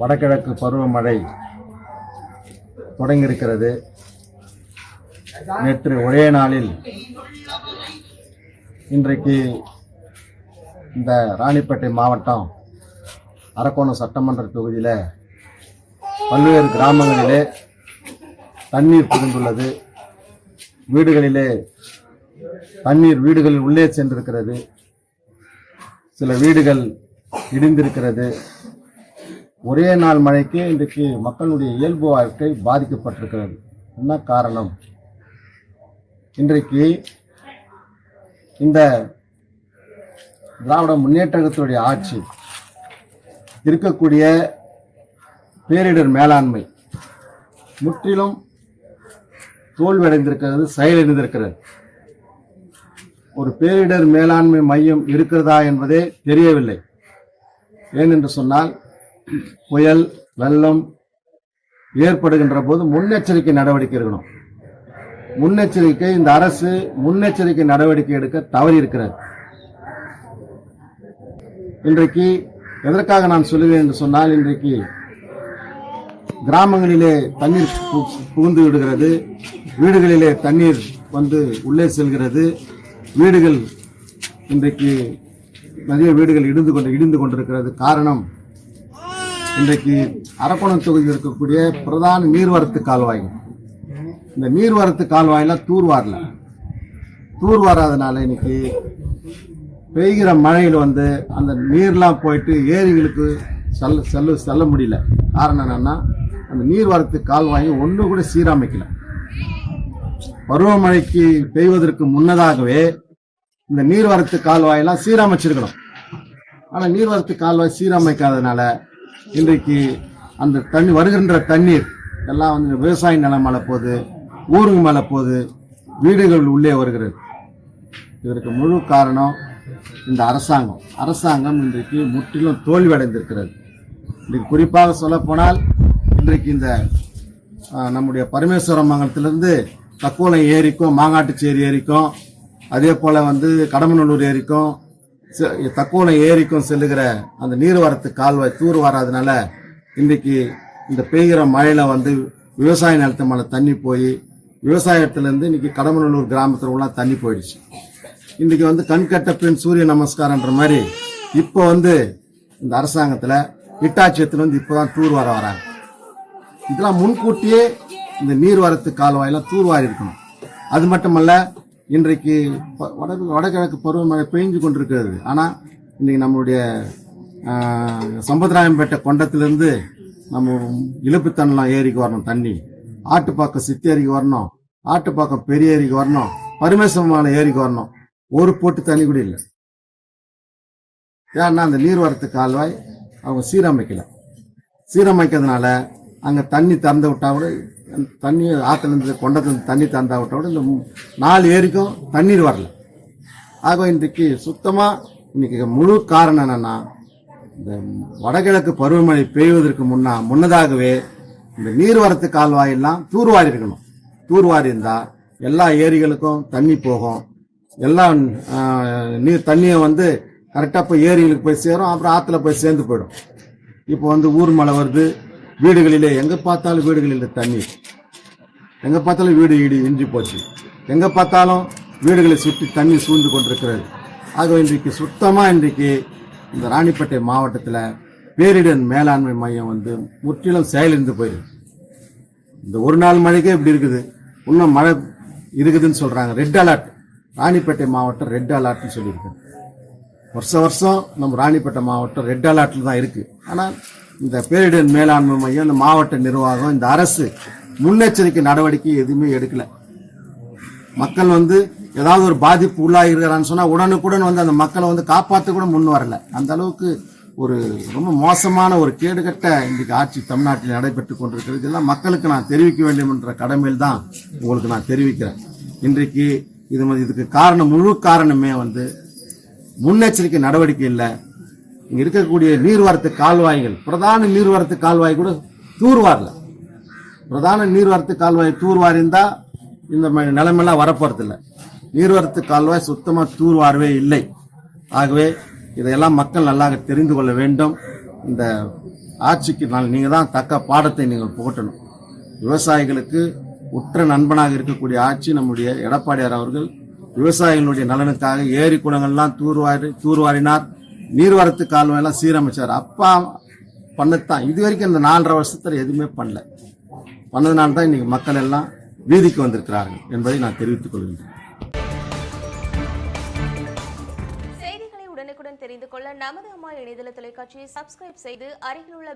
வடகிழக்கு பருவமழை தொடங்கியிருக்கிறது. நேற்று ஒரே நாளில் இன்றைக்கு இந்த ராணிப்பேட்டை மாவட்டம் அரக்கோணம் சட்டமன்ற தொகுதியில் பல்வேறு கிராமங்களிலே தண்ணீர் புகுந்துள்ளது. வீடுகளிலே தண்ணீர் வீடுகளில் உள்ளே சென்றிருக்கிறது. சில வீடுகள் இடிந்திருக்கிறது. ஒரே நாள் மழைக்கு இன்றைக்கு மக்களுடைய இயல்பு வாழ்க்கை பாதிக்கப்பட்டிருக்கிறது. என்ன காரணம்? இன்றைக்கு இந்த திராவிட முன்னேற்றத்தினுடைய ஆட்சி இருக்கக்கூடிய பேரிடர் மேலாண்மை முற்றிலும் தோல்வியடைந்திருக்கிறது செயலிழந்திருக்கிறது. ஒரு பேரிடர் மேலாண்மை மையம் இருக்கிறதா என்பதே தெரியவில்லை. ஏனென்று சொன்னால் புயல் வெள்ளம் ஏற்படுகின்ற போது முன்னெச்சரிக்கை நடவடிக்கை இருக்கணும் முன்னெச்சரிக்கை இந்த அரசு முன்னெச்சரிக்கை நடவடிக்கை எடுக்க தவறி இருக்கிறது இன்றைக்கு எதற்காக நான் சொல்லுவேன் என்று சொன்னால் இன்றைக்கு கிராமங்களிலே தண்ணீர் புகுந்து விடுகிறது. வீடுகளிலே தண்ணீர் வந்து உள்ளே செல்கிறது. வீடுகள் இன்றைக்கு நிறைய வீடுகள் இடிந்து கொண்டு இடிந்து கொண்டிருக்கிறது. காரணம் இன்றைக்கு அரக்கோணம் தொகுதியில் இருக்கக்கூடிய பிரதான நீர்வரத்து கால்வாய். இந்த நீர்வரத்து கால்வாயெல்லாம் தூர்வாரல தூர்வாராதனால இன்னைக்கு பெய்கிற மழையில் வந்து அந்த நீர்லாம் போயிட்டு ஏரிகளுக்கு செல்ல செல்ல செல்ல முடியல. காரணம் என்னென்னா அந்த நீர்வரத்து கால்வாயை ஒன்று கூட சீரமைக்கல. பருவமழைக்கு பெய்வதற்கு முன்னதாகவே இந்த நீர்வரத்து கால்வாயெல்லாம் சீரமைச்சிருக்கணும். ஆனால் நீர்வரத்து கால்வாய் சீரமைக்காதனால இன்றைக்கு அந்த தண்ணி வருகின்ற தண்ணீர் எல்லாம் வந்து விவசாய நிலம் மேலே போகுது ஊருங்க மேலே போகுது வீடுகள் உள்ளே வருகிறது. இதற்கு முழு காரணம் இந்த அரசாங்கம். அரசாங்கம் இன்றைக்கு முற்றிலும் தோல்வி அடைந்திருக்கிறது இன்றைக்கு குறிப்பாக சொல்லப்போனால் இன்றைக்கு இந்த நம்முடைய பரமேஸ்வரம் மங்கலத்திலிருந்து தக்கோலம் ஏரிக்கும் மாங்காட்டுச்சேரி ஏரிக்கும் அதே போல் வந்து கடமநல்லூர் ஏரிக்கும் தக்கோணம் ஏரிக்கும் செல்லுகிற அந்த நீர்வரத்து கால்வாய் தூர் வராதனால இன்றைக்கு இந்த பெய்கிற மழையில வந்து விவசாய நிலத்து மேலே தண்ணி போய் விவசாயத்துலேருந்து இன்னைக்கு கடமநல்லூர் கிராமத்துல உள்ள தண்ணி போயிடுச்சு. இன்னைக்கு வந்து கண்கட்ட பின் சூரிய நமஸ்காரன்ற மாதிரி இப்போ வந்து இந்த அரசாங்கத்தில் இட்டாட்சியத்தில் வந்து இப்போதான் தூர் வர வராங்க. இதெல்லாம் முன்கூட்டியே இந்த நீர்வரத்து கால்வாயெல்லாம் தூர்வாரி இருக்கணும். அது மட்டுமல்ல இன்றைக்கு வட வடகிழக்கு பருவமழை பெய்ஞ்சு கொண்டிருக்கிறது. ஆனால் இன்றைக்கி நம்மளுடைய சம்பதராயம்பேட்டை சம்பத்ராயம்பேட்டை கொண்டத்திலிருந்து நம்ம இழுப்புத்தண்ணலாம் ஏரிக்கு வரணும் தண்ணி. ஆட்டுப்பாக்கம் சித்தேரிக்கு வரணும் ஆட்டுப்பாக்கம் பெரிய ஏரிக்கு வரணும் பரமேஸ்வரமான ஏரிக்கு வரணும். ஒரு போட்டு தண்ணி கூட இல்லை. ஏன்னா அந்த நீர்வரத்து கால்வாய் அவங்க சீரமைக்கலை. சீரமைக்கிறதுனால அங்கே தண்ணி திறந்து விட்டால் கூட தண்ணி ஆற்றுலேருந்து கொண்டது தண்ணி தந்தாவிட்டோட இந்த நாலு ஏரிக்கும் தண்ணீர் வரல. ஆக இன்றைக்கு சுத்தமாக இன்றைக்கி முழு காரணம் என்னென்னா இந்த வடகிழக்கு பருவமழை பெய்வதற்கு முன்னா முன்னதாகவே இந்த நீர்வரத்து கால்வாயெல்லாம் தூர்வாரி இருக்கணும். தூர்வாரி இருந்தால் எல்லா ஏரிகளுக்கும் தண்ணி போகும். எல்லா நீர் தண்ணியை வந்து கரெக்டாக போய் ஏரிகளுக்கு போய் சேரும் அப்புறம் ஆற்றுல போய் சேர்ந்து போயிடும். இப்போ வந்து ஊர் மழை வருது வீடுகளிலே எங்கே பார்த்தாலும் வீடுகளில் தண்ணீர் எங்கே பார்த்தாலும் வீடு இடி இஞ்சி போச்சு. எங்கே பார்த்தாலும் வீடுகளை சுற்றி தண்ணி சூழ்ந்து கொண்டிருக்கிறது. ஆக இன்றைக்கு சுத்தமாக இன்றைக்கு இந்த ராணிப்பேட்டை மாவட்டத்தில் பேரிடர் மேலாண்மை மையம் வந்து முற்றிலும் செயலிழந்து போயிருக்கு. இந்த ஒரு நாள் மழைக்கே இப்படி இருக்குது. இன்னும் மழை இருக்குதுன்னு சொல்கிறாங்க ரெட் அலர்ட் ராணிப்பேட்டை மாவட்டம் ரெட் அலர்ட்னு சொல்லியிருக்கு. வருஷ வருஷம் நம்ம ராணிப்பேட்டை மாவட்டம் ரெட் அலர்ட்டில் தான் இருக்குது ஆனால் இந்த பேரிடர் மேலாண்மை மையம் இந்த மாவட்ட நிர்வாகம் இந்த அரசு முன்னெச்சரிக்கை நடவடிக்கை எதுவுமே எடுக்கல. மக்கள் வந்து ஏதாவது ஒரு பாதிப்பு உள்ளாகிறான்னு சொன்னா உடனுக்குடன் வந்து அந்த மக்களை வந்து காப்பாற்ற கூட முன் வரல. அந்த அளவுக்கு ஒரு ரொம்ப மோசமான ஒரு கேடுகட்ட இன்றைக்கு ஆட்சி தமிழ்நாட்டில் நடைபெற்று கொண்டிருக்கிறது. இதெல்லாம் மக்களுக்கு நான் தெரிவிக்க வேண்டும் என்ற கடமையில் தான் உங்களுக்கு நான் தெரிவிக்கிறேன். இன்றைக்கு இது இதுக்கு காரணம் முழு காரணமே வந்து முன்னெச்சரிக்கை நடவடிக்கை இல்லை. இங்க இருக்கக்கூடிய நீர்வரத்து கால்வாய்கள் பிரதான நீர்வரத்து கால்வாய் கூட தூர்வாரல. பிரதான நீர்வரத்து கால்வாய் தூர்வாரி இந்த மாதிரி நிலைமையெல்லாம் வரப்போறதில்ல. நீர்வரத்து கால்வாய் சுத்தமாக தூர்வாரவே இல்லை. ஆகவே இதையெல்லாம் மக்கள் நல்லாக தெரிந்து கொள்ள வேண்டும். இந்த ஆட்சிக்கு நான் நீங்கள் தான் தக்க பாடத்தை நீங்கள் போட்டணும் விவசாயிகளுக்கு உற்ற நண்பனாக இருக்கக்கூடிய ஆட்சி நம்முடைய எடப்பாடியார் அவர்கள் விவசாயிகளுடைய நலனுக்காக ஏரி குளங்கள்லாம் தூர்வாரி தூர்வாரினார். நீர்வரத்து கால்வாயெல்லாம் சீரமைச்சார். அப்பா பண்ணத்தான். இது வரைக்கும் இந்த நாலரை வருஷத்துல எதுவுமே பண்ணல. பண்ணதுனால தான் இன்னைக்கு மக்கள் எல்லாம் வீதிக்கு வந்திருக்கிறார்கள் என்பதை நான் தெரிவித்துக் கொள்கின்றேன். செய்திகளை உடனுக்குடன் தெரிந்து கொள்ள நமது அம்மா இணையதள தொலைக்காட்சியை சப்ஸ்கிரைப் செய்து அருகில் உள்ள